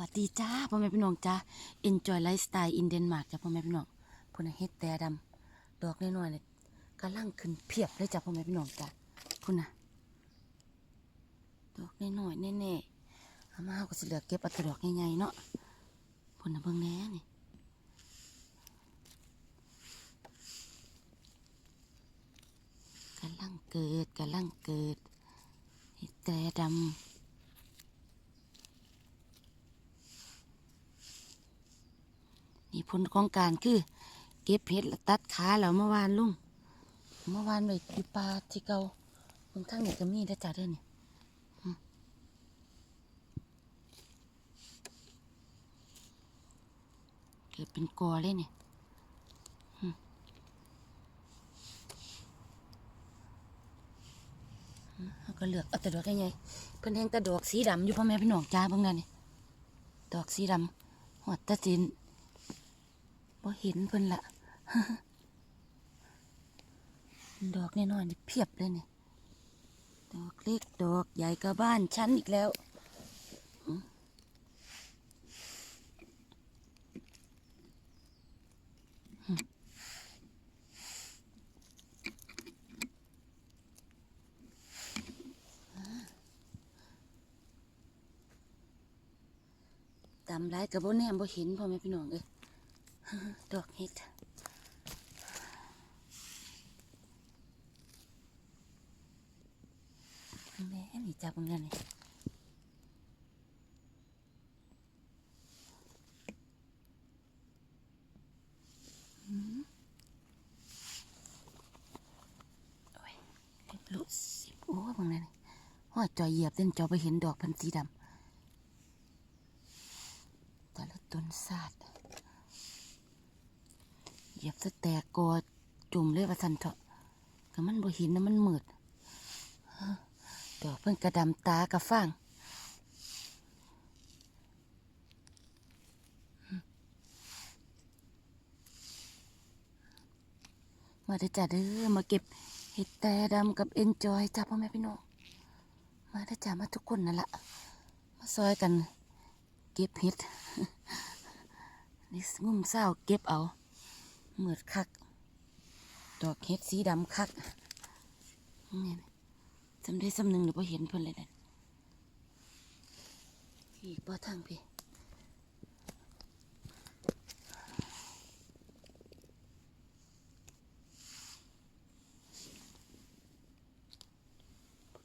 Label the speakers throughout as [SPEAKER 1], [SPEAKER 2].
[SPEAKER 1] วัสดีจ้าพ่อแม่พี่น้องจ้า Enjoy Lifestyle in Denmark จ้าพ่อแม่พี่น้องพุ่นเฮ็ดแต่ดำดอกน้อยๆเนี่ยกำลังขึ้นเพียบเลยจ้าพ่อแม่พี่น้องจ้าพุ่นนะดอกน้อยๆแน่ๆอามาเฮาก็สิเหลือเก็บอาแต่ดอกใหญ่ๆเนาะพุ่นนะเบิ่งแน่นี่กำลังเกิดกำลังเกิดเฮ็ดแต่ดำ ผลของการคือเก็บเห็ดตัดขาแล้วเมื่อวานลุงเมื่อวานไปดูป่าที่เกาเพิ่งทั้งนี้ก็มีได้จ้าเด้อนี่อืมเก็บเป็นกอเลยนี่อืมอืมเราก็เลือกเอาแต่ดอกได้ไงเพิ่นแห้งแต่ดอกสีดำอยู่พ่อแม่พี่น้องจ้าเบิ่งนั่นนี่ดอกสีดำหัวตะจิน บ่เห็นเพิ่นละดอกน้อยๆนี่เพียบเลยนี่ดอกเล็กดอกใหญ่ก็บ้านฉันอีกแล้วตำไรกับบ่แนมบ่เห็นพ่อแม่พี่น้องเอ้ย ดอกเห็ดแม่นี่จับมึงกันนี่อืมโอ้ยเล็บลุสิโอ้ยมึงนั่นนี่ห้อยจอยเหยียบเต้นจอไปเห็นดอกพันสีดำแต่ละต้นซาด ยียบสะแตกกอจุ่มเลยว่าสันเถอะก็มันบ่เห็นนะมันมืดดอกเพิ่นกระดำตากระฟ้างมาเด้จ้าเด้อมาเก็บเห็ดแต่ดำกับเอนจอยจ้าพ่อแม่พี่น้องมาเด้จ้ามาทุกคนนั่นละมาซอยกัน เก็บเห็ดนี่งุ่มเศร้าเก็บเอา เหมือดคัก ดอกเห็ดสีดำคักนี่จำได้สำนึงหรือว่าเห็นเพิ่นเลยนะอีกบ่ทางพี่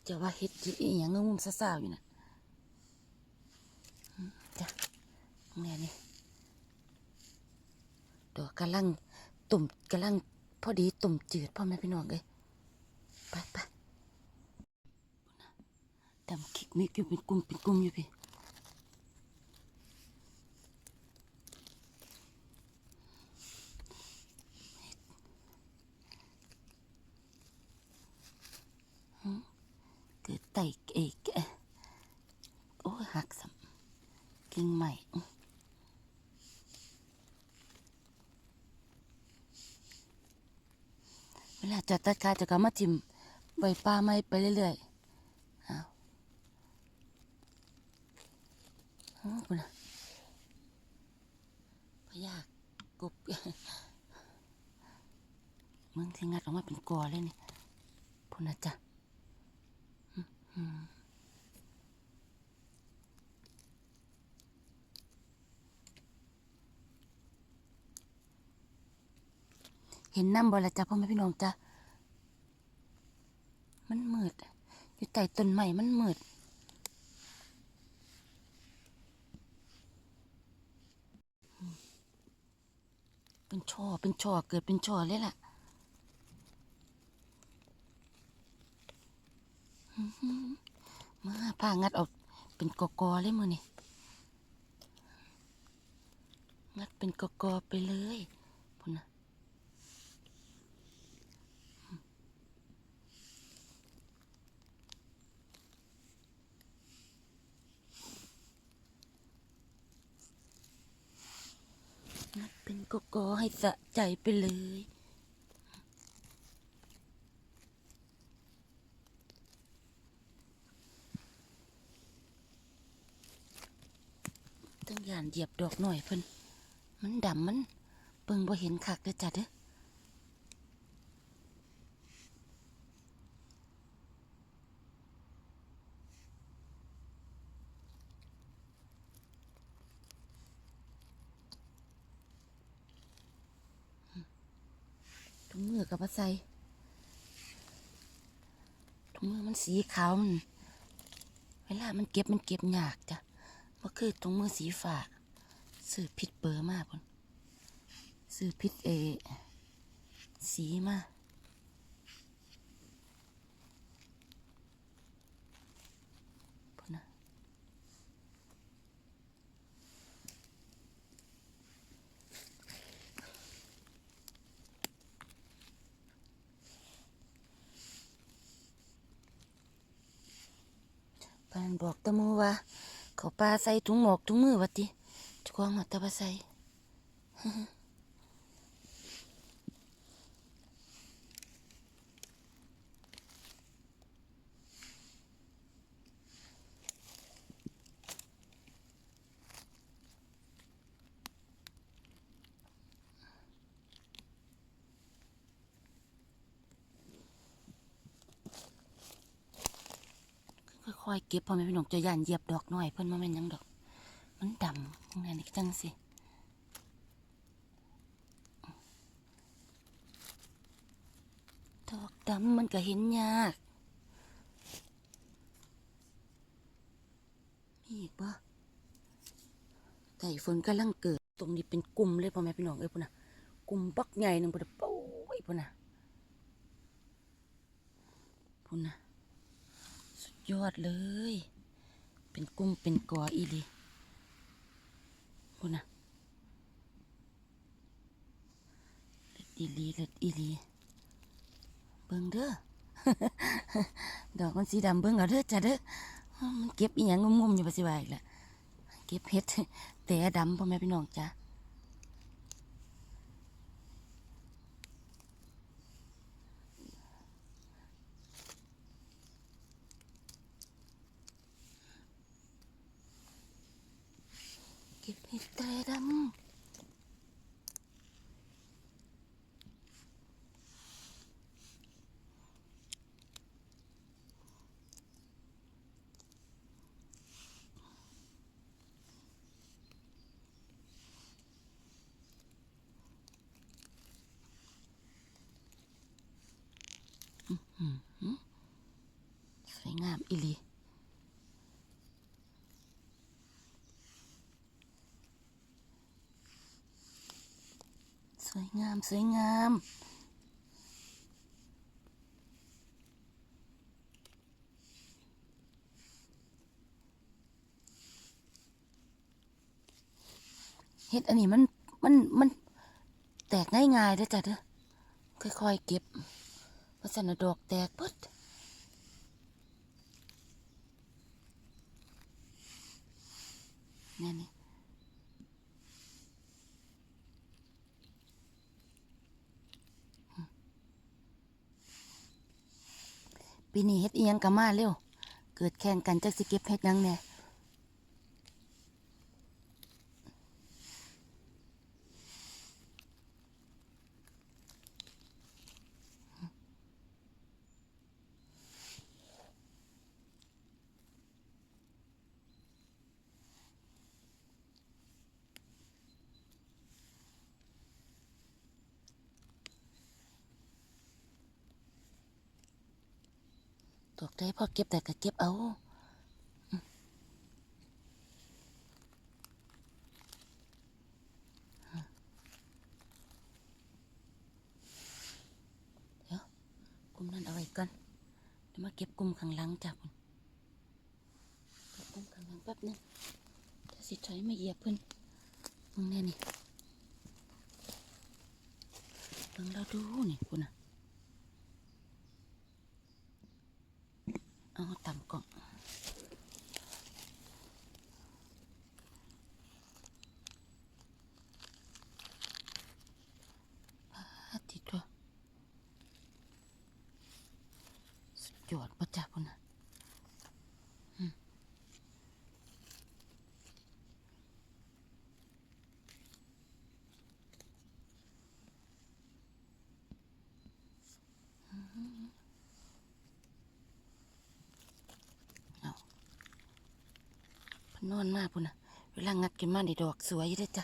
[SPEAKER 1] จะว่าเห็ดจีอหย่างงุ่มๆซ่าๆอยู่นะจ้ะแนี่นี่ดอกกำลัง ตุ่มกำลังพอดีตุ่มจืดพ่อแม่พี่น้องเลยไปไปดำคิกมิกอยู่เป็นกลุ่มเป็นกลุ่มอยู่พี่หืมเกิดไตเอกเอ้ยโอ้ยหักสัมกิ่งใหม่ เวลา จะตัดขาจะก็มาจิ้มใบปลาไม้ไปเรื่อยๆเอาอ๋อคุณนะพยากกบมึงที่งัดออกมาเป็นกอเลยนี่พุ่นนะจ๊ะเห็นน้ำบ่ละจ้ะพ่อแม่พี่น้องจ้ะ มันมืดอยู่ใต้ต้นไม้มันมืดเป็นช่อเป็นช่อเกิดเป็นช่อเลยล่ะอื้อหือมาผ้างัดออกเป็นกอกอๆเลยมือนี่งัดเป็นกอกอๆไปเลยพุ่นนะ งัดเป็น ก็กอให้สะใจไปเลย ตั้งย่านเหยียบดอกหน่อยเพิ่นมันดำมันเปิงบ่เห็นคักเด้อจ้ะเด้อ ถุงมือกับว่าใส่ถุงมือมันสีขาวมันเวลามันเก็บมันเก็บยากจ้ะบ่คือถุงมือสีฝาสื่อผิดเบอร์มากพอนสื่อผิดเอ สีมากนนะปา นบอกตะมูว่า เขาปลาใส่ถุงหมอกถุงมือวะติทุกคนหัวตะปลาใส่ ค่อยเก็บพ่อแม่พี่น้องจะย่านเหยียบดอกหน่อยเพิ่นมาแม่นยังดอก มันดำข้างในนี่จังสิดอกดำมันก็เห็นยาก มีอีกปะไก่ฝนกำลังเกิด ตรงนี้เป็นกลุ่มเลยพ่อแม่พี่น้องเอ้ยพุ่นนะกลุ่มบักใหญ่หนึ่งพุ่นนะโป้ยพุ่นนะพุ่นนะ ยอดเลย เป็นกุ้งเป็นกออีลีพูนะเล็ดอีลีเล็ดอีลีเบิ่งเด้อ ดอกมันสีดำเบิ่งเอาเด้อจ้ะเด้อ มันเก็บอีหยังงุ่มๆอยู่บ่สิวาอีกละเก็บเห็ดแต่ดำพ่อแม่พี่น้องจ้ะ เก็บเห็ดแต่ดำ สวยงามอีลีสวยงาม สวยงามเฮ็ดอันนี้มันมันมันแตกง่ายๆเด้อจ้ะเด้อค่อยๆเก็บ เพราะฉะนั้นดอกแตกเปิดนี่นี่ปีนี้เฮ็ดเอียงกะมาเร็ว เกิดแข่งกันจักสิเก็บเฮ็ดยังแน่ ดอกได้พอเก็บแต่ก็เก็บเอาเดี๋ยวกลุ่มนั้นเอาไว้ก่อนเดี๋ยวมาเก็บกลุ่มข้างหลังจ้ะพุ่นเก็บกลุ่มข้างหลังแป๊บนึงถ้าสิถอยมาเหยียบเพิ่นมึงแน่นี่เบิ่งเราดูนี่พุ่นน่ะ เอาต่ำกล่องอาทิตย์ตัว สุดยอดประจักษ์พุ่นนะอืม เพิ่ นอนมากพุ่นน่ะเวลางัดขึ้นมาได้ดอกสวยอยู่ด้จ้ะ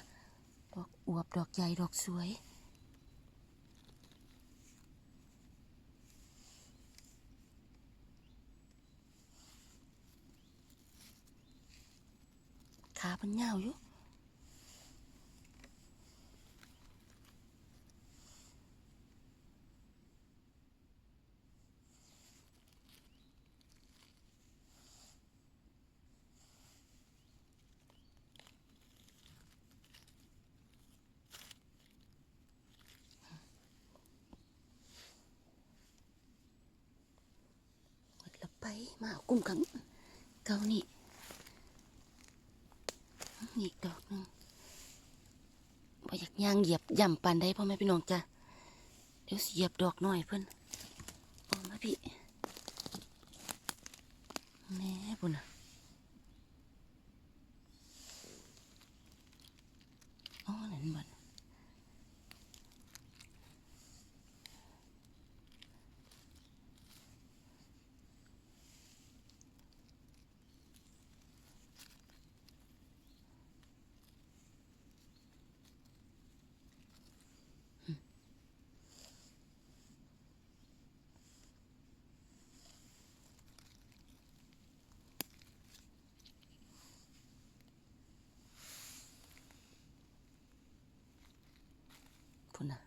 [SPEAKER 1] ดอกอวบดอกใหญ่ดอกสวยขาเพิ่นยาวอยู่ มาเอากุ้มขังเกานี่นี่อีกดอกหนึงบ่อยากย่างเหยียบย่ำปันได้พ่อแม่พี่น้องจ้ะเดี๋ยวเหยียบดอกหน่อยเพิ่นออกมาพี่แหน่ปุ่นน่ะอ๋อนั่นบ่น พุ่นนะ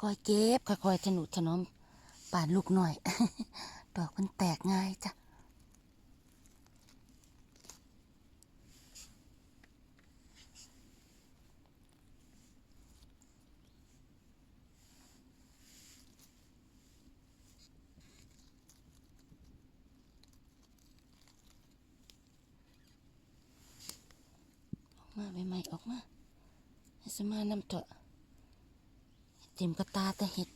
[SPEAKER 1] ค่อยเก็บค่อยๆถนุถนอมป่านลูกหน่อย ดอกมันแตกง่ายจ้ะ ใหม่ๆออกมาให้สมานำเถอะเต็มกระตาแต่เห็ด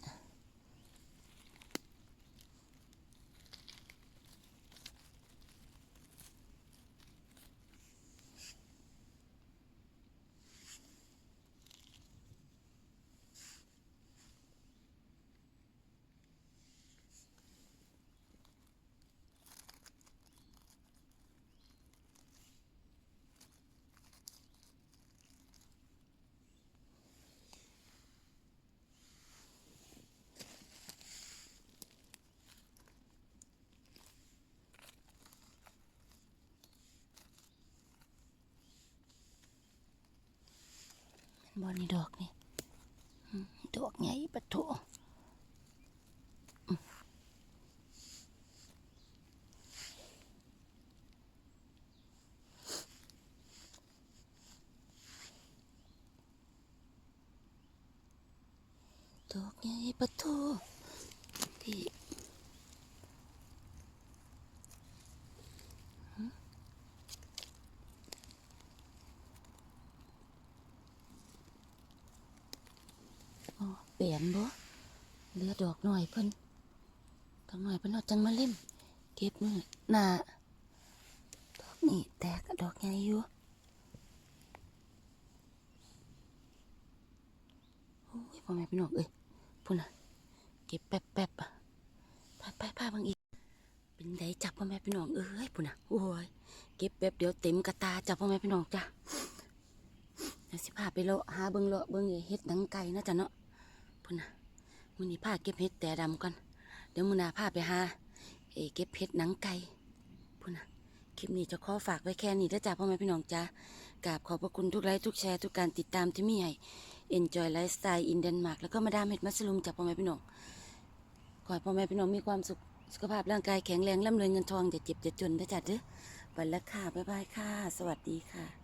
[SPEAKER 1] บอนี่ดอกนี่ดอกใหญ่ปะทุดอกใหญ่ปะทุ อ๋อเปลี่ยนบ่เหลือดอกหน่อยเพิ่นดอกหน่อยเพิ่นเอาจังมาเล่ม เก็บมือหน้าดอกนี่แตกดอกใหญ่อยู่โอ้ยพ่อแม่พี่น้องเอ้ยพุ่นน่ะเก็บแป๊บแป๊บอะพาไปพาบางอีกเป็นไดจับพ่อแม่พี่น้องเอ้ยพุ่นน่ะโอ้ยเก็บแป๊บเดี๋ยวเต็มกระตาจับพ่อแม่พี่น้องจ้ะเดี๋ยวสิพาไปเลาะหาเบิ่งเลาะเบิ่งเฮ็ดหนังไก่นะจ๊ะเนาะ พุ่นนะมื้อนี้พาเก็บเห็ดแต่ดำก่อน เดี๋ยวมื้อหน้าพาไปหาเอเก็บเห็ดหนังไก่พุ่นนะคลิปนี้จะขอฝากไว้แค่นี้เด้อจ้าพ่อแม่พี่น้องจ้ากราบขอบพระคุณทุกไลค์ทุกแชร์ทุกการติดตามที่มีให้ Enjoy Lifestyle in Denmark แล้วก็มาดามเห็ดมัสลุมจากพ่อแม่พี่น้องขอให้พ่อแม่พี่น้องมีความสุขสุขภาพร่างกายแข็งแรงร่ำรวยเงินทองอย่าเจ็บอย่าจนเด้อจ้าเด้อไปแล้วค่ะบ๊ายบายค่ะ สวัสดีค่ะ